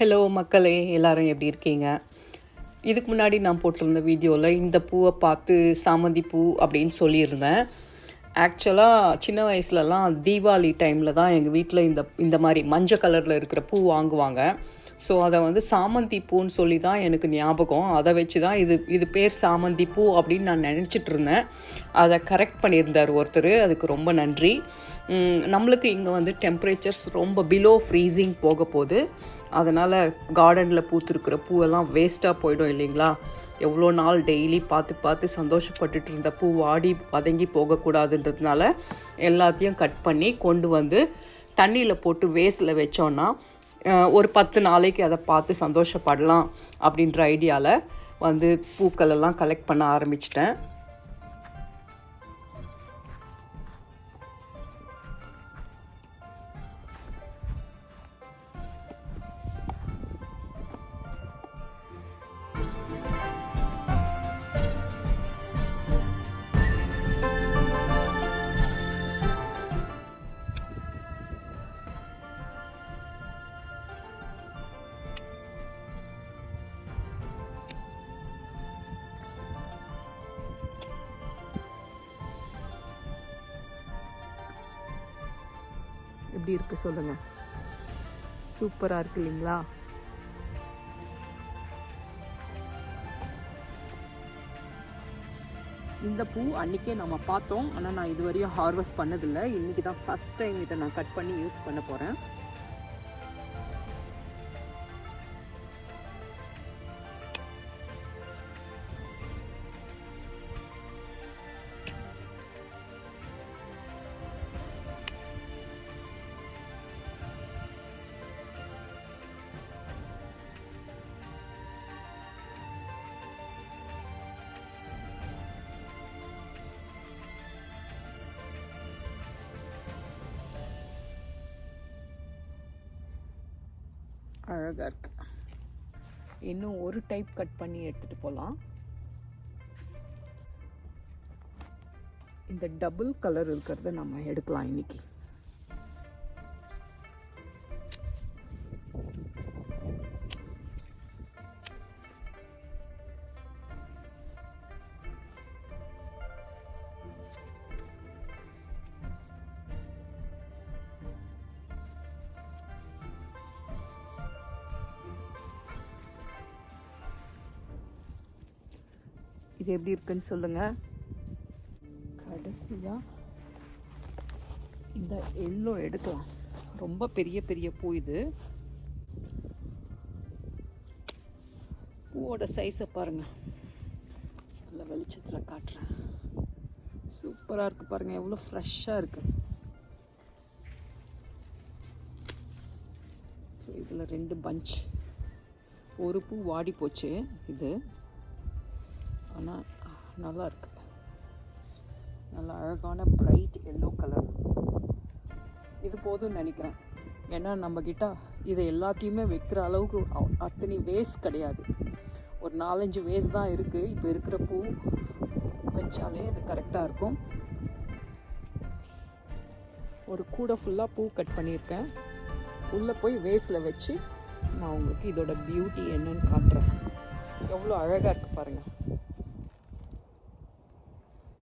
Hello மக்களே எல்லாரும் எப்படி இருக்கீங்க? இதுக்கு முன்னாடி நான் போட்டிருந்த வீடியோவில் இந்த பூவை பார்த்து சாமந்தி பூ அப்படின்னு சொல்லியிருந்தேன். ஆக்சுவலாக சின்ன வயசுலலாம் தீபாவளி டைமில் தான் எங்கள் வீட்டில் இந்த இந்த மாதிரி மஞ்சள் கலரில் இருக்கிற பூ வாங்குவாங்க. ஸோ அதை வந்து சாமந்தி பூன்னு சொல்லி தான் எனக்கு ஞாபகம். அதை வச்சு தான் இது இது பேர் சாமந்தி பூ அப்படின்னு நான் நினச்சிட்டு இருந்தேன். அதை கரெக்ட் பண்ணியிருந்தார் ஒருத்தர். அதுக்கு ரொம்ப நன்றி. நம்மளுக்கு இங்கே வந்து டெம்பரேச்சர்ஸ் ரொம்ப பிலோ ஃப்ரீசிங் போக போகுது அதனால் கார்டனில் பூத்திருக்கிற பூவெல்லாம் வேஸ்ட்டாக போயிடும் இல்லைங்களா? எவ்வளோ நாள் டெய்லி பார்த்து பார்த்து சந்தோஷப்பட்டுட்டு இருந்த பூ வாடி வதங்கி போகக்கூடாதுன்றதுனால எல்லாத்தையும் கட் பண்ணி கொண்டு வந்து தண்ணியில் போட்டு வேஸ்டில் வச்சோன்னா ஒரு பத்து நாளைக்கு அதை பார்த்து சந்தோஷப்படலாம் அப்படின்ற ஐடியாவில் வந்து பூக்கள் எல்லாம் கலெக்ட் பண்ண ஆரம்பிச்சிட்டேன். எப்படி இருக்கு சொல்லுங்க. சூப்பராக இருக்கு இல்லைங்களா? இந்த பூ அன்றைக்கே நம்ம பார்த்தோம். ஆனால் நான் இதுவரையும் ஹார்வெஸ்ட் பண்ணதில்லை. இன்றைக்கி தான் ஃபஸ்ட் டைம் இதை நான் கட் பண்ணி யூஸ் பண்ண போகிறேன் அழகாக இருக்கு. இன்னும் ஒரு டைப் கட் பண்ணி எடுத்துகிட்டு போகலாம் இந்த டபுள் கலர் இருக்கிறத நம்ம எடுக்கலாம் இன்னைக்கு. இது எப்படி இருக்குன்னு சொல்லுங்கள் கடைசியாக இந்த எல்லோ எடுக்கலாம். ரொம்ப பெரிய பெரிய பூ இது. பூவோட சைஸை பாருங்கள் நல்ல வெளிச்சத்தில் காட்டுறேன். சூப்பராக இருக்குது பாருங்கள் எவ்வளோ ஃப்ரெஷ்ஷாக இருக்குது ஸோ இதில் ரெண்டு பஞ்ச் ஒரு பூ வாடி போச்சு இது. ஆனால் நல்லா நல்ல அழகான பிரைட் எல்லோ கலர் இது போதும்னு நினைக்கிறேன். ஏன்னா நம்மக்கிட்ட இதை எல்லாத்தையுமே வைக்கிற அளவுக்கு அத்தனை வேஸ்ட் கிடையாது. ஒரு நாலஞ்சு வேஸ்ட் தான் இருக்குது இப்போ இருக்கிற பூ வச்சாலே அது கரெக்டாக இருக்கும். ஒரு கூடை ஃபுல்லாக பூ கட் பண்ணியிருக்கேன். உள்ளே போய் வேஸ்ட்டில் வச்சு நான் உங்களுக்கு இதோட பியூட்டி என்னன்னு காட்டுறேன். எவ்வளோ அழகாக இருக்குது பாருங்கள்